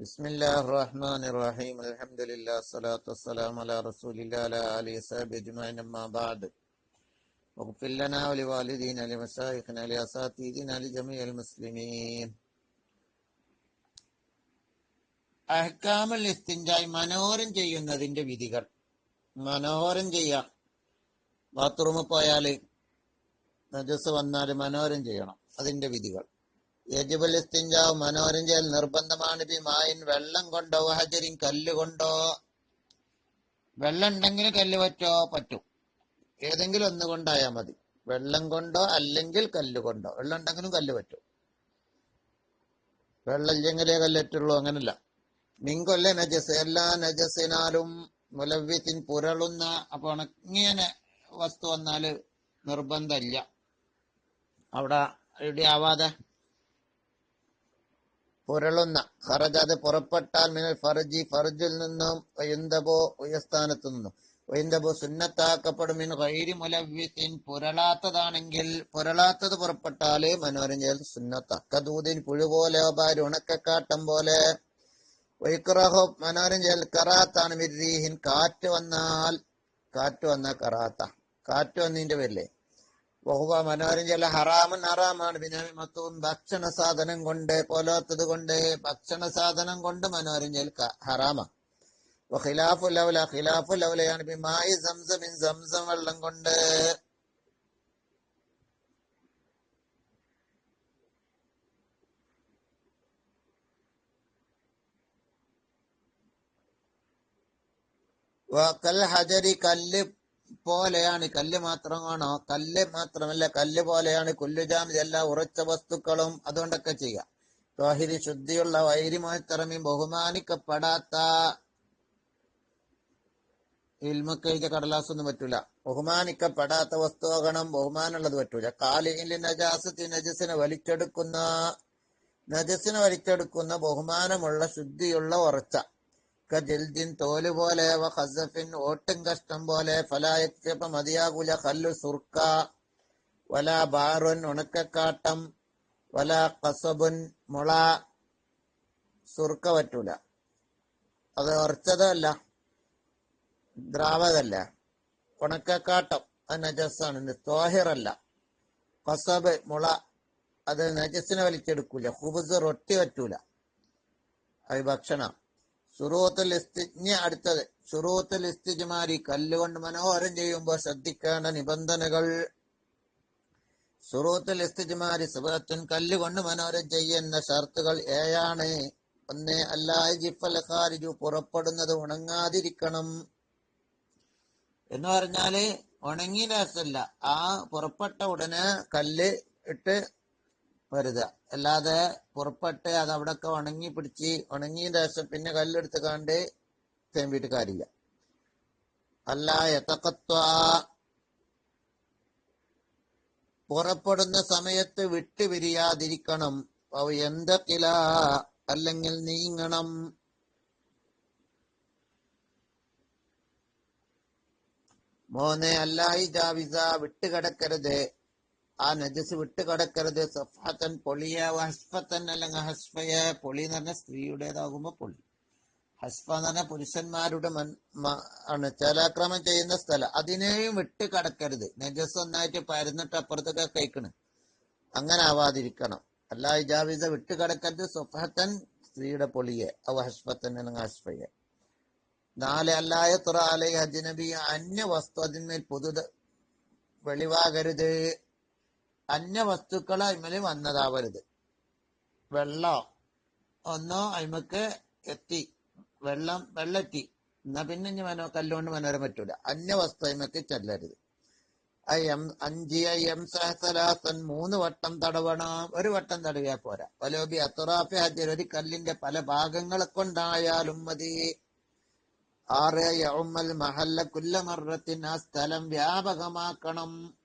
بسم الله الرحمن الرحيم الحمد لله الصلاة والسلام على رسول الله على آله وصحبه أجمعين أما بعد واغفر لنا ولوالدينا لمشايخنا لأساتذتنا لجميع المسلمين അഹ്കാമൽ ഇസ്തിഞ്ചായി മനോഹരം ചെയ്യുന്നതിന്റെ വിധികൾ മനോഹരം ചെയ്യാം ബാത്റൂമിൽ പോയാല് നജസ് വന്നാൽ മനോഹരം ചെയ്യണം അതിന്റെ വിധികൾ യജിബുൽ ഇസ്തിഞ്ചാവ് മനോഹരം നിർബന്ധമാണ് ബി മായിൻ വെള്ളം കൊണ്ടോ ഹജരിൻ കല്ല് കൊണ്ടോ? വെള്ളം ഉണ്ടെങ്കിൽ കല്ല് പറ്റോ? പറ്റും. ഏതെങ്കിലും ഒന്ന് കൊണ്ടായാൽ മതി. വെള്ളം കൊണ്ടോ അല്ലെങ്കിൽ കല്ല് കൊണ്ടോ. വെള്ളം ഉണ്ടെങ്കിലും കല്ല് പറ്റും. വെള്ളം ഇല്ലെങ്കിലേ കല്ലേറ്റുള്ളൂ അങ്ങനല്ല. നിങ്കൊല്ല നജസ് എല്ലാ നജസിനാലും മുലവ്യത്തിൻ പുരളുന്ന അപ്പൊ ഉണങ്ങിയനെ വസ്തു വന്നാൽ നിർബന്ധമില്ല. അവിടെ ഇവിടെ ആവാതെ പുരളുന്ന. ഫറജ് അത് പുറപ്പെട്ടാൽ മിനൽ ഫർജി ഫർജിൽ നിന്നും വൈന്തബോ ഉയസ്ഥാനത്തു നിന്നും. വൈന്തബോ സുന്നത്താക്കപ്പെടും മിൻ കൈരി മുലവ്യത്തിൻ പുരളാത്തതാണെങ്കിൽ പുരളാത്തത് പുറപ്പെട്ടാൽ മനോരഞ്ജൽ സുന്നത്താക്ക ദൂതിൻ പുഴു പോലെ ഉണക്കക്കാട്ടം പോലെ. വൈക്രഹോ മനോരഞ്ജൽ കറാത്താണ് മിരീഹിൻ. കാറ്റ് വന്നാൽ കാറ്റ് വന്ന കറാത്ത. കാറ്റ് വന്നതിന്റെ പേരില്ലേ ബഹുവ മനോരഞ്ജല ഹറാമൻ ഹറാമാണ് പിന്നെ മത്തും ഭക്ഷണ സാധനം കൊണ്ട് പോലാത്തത് കൊണ്ട് ഭക്ഷണ സാധനം കൊണ്ട് മനോരഞ്ജൽ ഹറാമ. ഖിലാഫു ലവല ഖിലാഫു ലവലയാണ് ബിമായി സംസം വെള്ളം കൊണ്ട് കൽ ഹജരി കല്ല് പോലെയാണ് കല്ല് മാത്രമാണോ? കല്ല് മാത്രമല്ല കല്ല് പോലെയാണ് കുല്ലുജാം എല്ലാ ഉറച്ച വസ്തുക്കളും അതുകൊണ്ടൊക്കെ ചെയ്യാം തോഹിരി ശുദ്ധിയുള്ള വൈരിമോത്തറമി ബഹുമാനിക്കപ്പെടാത്ത ഇൽമക്കഴിച്ച കടലാസൊന്നും പറ്റൂല. ബഹുമാനിക്കപ്പെടാത്ത വസ്തുവാകണം ബഹുമാനുള്ളത് പറ്റൂല. കാലിയിലെ നജാസത്തി നജസിനെ വലിച്ചെടുക്കുന്ന നജസിനെ വലിച്ചെടുക്കുന്ന ബഹുമാനമുള്ള ശുദ്ധിയുള്ള ഉറച്ച ജൽദിൻ തോൽ പോലെ ഖസഫിൻ ഓട്ടും കഷ്ടം പോലെ ഫലായക്ഷേപ മതിയാകുല ഖല്ലു സുർക്ക വല ബാറുൻ ഉണക്കക്കാട്ടം വല കസബുൻ മുള സുർക്ക പറ്റൂല. അത് ഉറച്ചതല്ല ദ്രാവകല്ല. ഉണക്കക്കാട്ടം അത് നജസ്സാണ് തോഹിറല്ല. കസബ് മുള അത് നജസ്സിനെ വലിച്ചെടുക്കൂല. ഹുബുസ് റൊട്ടി പറ്റൂല. അത് ഭക്ഷണം. ഷുറൂത്തുൽ ഇസ്തിജ്ഞ അടുത്തത്. ഷുറൂത്തുൽ ഇസ്തിജ്മാരി കല്ലുകൊണ്ട് മനോഹരം ചെയ്യുമ്പോൾ ശ്രദ്ധിക്കേണ്ട നിബന്ധനകൾ. ഷുറൂത്തുൽ ഇസ്തിജ്മാരി സുബത്തുൻ കല്ലുകൊണ്ട് മനോഹരം ചെയ്യുന്ന ഷർത്തുകൾ ഏഴാണ് ഒന്ന് അല്ലാഹ് ജിഫൽ ഖാരിജു പുറപ്പെടുന്നത് ഉണങ്ങാതിരിക്കണം. എന്ന് പറഞ്ഞാൽ ഉണങ്ങിയ രസമല്ല ആ പുറപ്പെട്ട ഉടനെ കല്ല് ഇട്ട് വരുക. അല്ലാതെ പുറപ്പെട്ട് അത് അവിടൊക്കെ ഉണങ്ങി പിടിച്ച് ഉണങ്ങിയ ശേഷം പിന്നെ കല്ലെടുത്ത് കണ്ട് തേമ്പിയിട്ട് കാര്യമില്ല അല്ല എത്തക്കത്വ പുറപ്പെടുന്ന സമയത്ത് വിട്ടുപിരിയാതിരിക്കണം എന്തൊക്കില അല്ലെങ്കിൽ നീങ്ങണം. മോനെ അല്ലായി ജാവിസ വിട്ടുകിടക്കരുത്. ആ നജസ് വിട്ടുകിടക്കരുത്. സഫാത്തൻ പൊളിയ ഹസ്ഫത്തൻ അല്ലെങ്കിൽ ഹസ്ഫയ. പൊളി എന്ന് പറഞ്ഞാൽ സ്ത്രീയുടേതാകുമ്പോ പൊളി. ഹസ്ഫ എന്ന് പറഞ്ഞാൽ പുരുഷന്മാരുടെ ആണ്. ചലാക്രമം ചെയ്യുന്ന സ്ഥലം. അതിനെയും വിട്ട് കടക്കരുത് നജസ് ഒന്നായിട്ട് പരന്നിട്ട് അപ്പുറത്തൊക്കെ കഴിക്കണ് അങ്ങനെ ആവാതിരിക്കണം. അല്ല ഇജാവിസ വിട്ട് കടക്കരുത് സുഫഹത്തൻ സ്ത്രീയുടെ പൊളിയെ. അവ ഹസ്ഫത്തൻ അല്ലെങ്കിൽ ഹസ്ഫയെ. നാല് അല്ലായ തുറ അലൈ അജ്നബി. അന്യ വസ്തു അതിന്മേൽ പൊതു വെളിവാകരുത്. അന്യ വസ്തുക്കൾ അയിമൽ വന്നതാവരുത്. വെള്ളം ഒന്നോ അയിമക്ക് എത്തി. വെള്ളം വെള്ളെത്തി. എന്നാ പിന്നെ ഇനി മനോ കല്ലുകൊണ്ട് മനോരം പറ്റൂല. അന്യ വസ്തു അയിമക്ക് ചെല്ലരുത്. അയം അഞ്ചി അയം സഹസരാസൻ മൂന്ന് വട്ടം തടവണം ഒരു വട്ടം തടവിയാ പോരാ. വലോബി അത്തുറാഫി ഹജർ ഒരു കല്ലിന്റെ പല ഭാഗങ്ങളെ കൊണ്ടായാലും മതി. ആറ് യൗമൽ മഹല്ല കുല്ലമറത്തിന് ആ സ്ഥലം വ്യാപകമാക്കണം.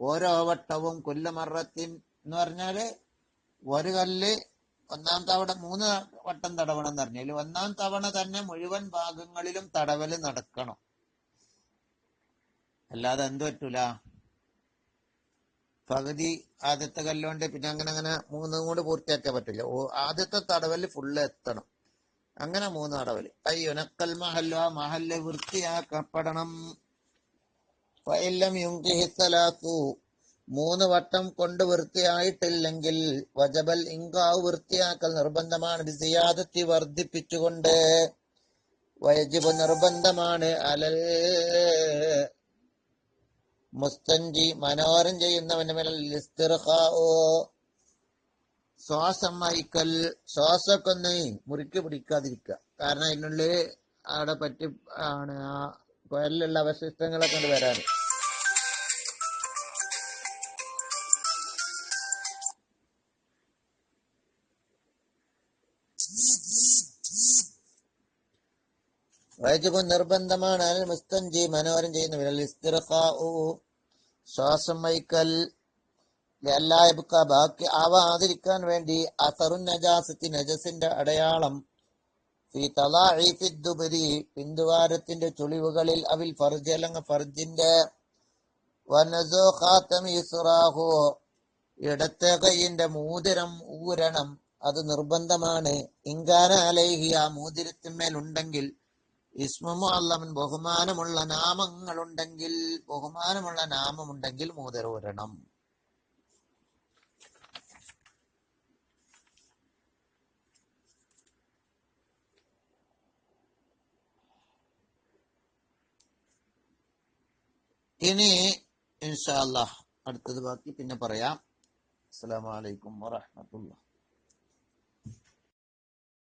ഓരോ വട്ടവും കൊല്ലമറത്തിൻ എന്ന് പറഞ്ഞാൽ ഒരു കല്ല് ഒന്നാം തവണ മൂന്ന് വട്ടം തടവണം എന്ന് പറഞ്ഞാൽ ഒന്നാം തവണ തന്നെ മുഴുവൻ ഭാഗങ്ങളിലും തടവൽ നടക്കണം. അല്ലാതെ എന്ത് പറ്റൂല. പകുതി ആദ്യത്തെ കല്ലുകൊണ്ട് പിന്നെ അങ്ങനെ അങ്ങനെ മൂന്നും കൂടെ പൂർത്തിയാക്കാൻ പറ്റില്ല. ഓ ആദ്യത്തെ തടവൽ ഫുള്ള് എത്തണം. അങ്ങനെ മൂന്ന് തടവൽ. അയ്യൊനക്കൽ മഹല്ലോ ആ മഹല്ല് വൃത്തിയാക്കപ്പെടണം. മൂന്ന് വട്ടം കൊണ്ട് വൃത്തിയായിട്ടില്ലെങ്കിൽ വജബൽ ഇങ്കാവ് വൃത്തിയാക്കൽ നിർബന്ധമാണ്. ബിസിയാദത്തി വർദ്ധിപ്പിച്ചുകൊണ്ട് വയജിബ് നിർബന്ധമാണ്. അലൽ മുസ്തഞ്ചി മനോരം ചെയ്യുന്നവന് മേൽ ഇസ്തിർഖാഉ. ശ്വാസം വഹിക്കൽ. ശ്വാസമൊക്കെ ഒന്ന് മുറുക്കി പിടിക്കാതിരിക്കുക. കാരണം അതിനുള്ളിൽ അവിടെ പറ്റി ആണ് ആ കൊയലിലുള്ള അവശിഷ്ടങ്ങളൊക്കെ കൊണ്ട് വരാൻ വൈദ്യുപം നിർബന്ധമാണ് അൽ മുസ്തഞ്ചി മനോഹരം ഇസ്തിർഖാഉ. ശ്വാസം വഹിക്കൽ എല്ലാബുക്ക ബാക്കി ആവാതിരിക്കാൻ വേണ്ടി അസറു നജാസത്തി നജസിന്റെ അടയാളം ഈ തലാഇഫി ദുബരി പിന്തുവാരത്തിന്റെ ചുളിവുകളിൽ അവിൽ ഫർജ് അല്ലെങ്കിൽ ഫർജിന്റെ ഇടത്തെ കൈയിന്റെ മൂതിരം ഊരണം അത് നിർബന്ധമാണ്. ഇങ്കാന അലൈഹി ആ മോതിരത്തിന്മേൽ ഉണ്ടെങ്കിൽ ഇസ്മു അള്ളമൻ ബഹുമാനമുള്ള നാമങ്ങൾ ഉണ്ടെങ്കിൽ ബഹുമാനമുള്ള നാമമുണ്ടെങ്കിൽ മോതിരം ഊരണം ഇനി ഇൻഷാ അല്ലാഹ് അടുത്തത് ബാക്കി പിന്നെ പറയാം. അസ്സലാമു അലൈക്കും വറഹ്മത്തുള്ളാഹി.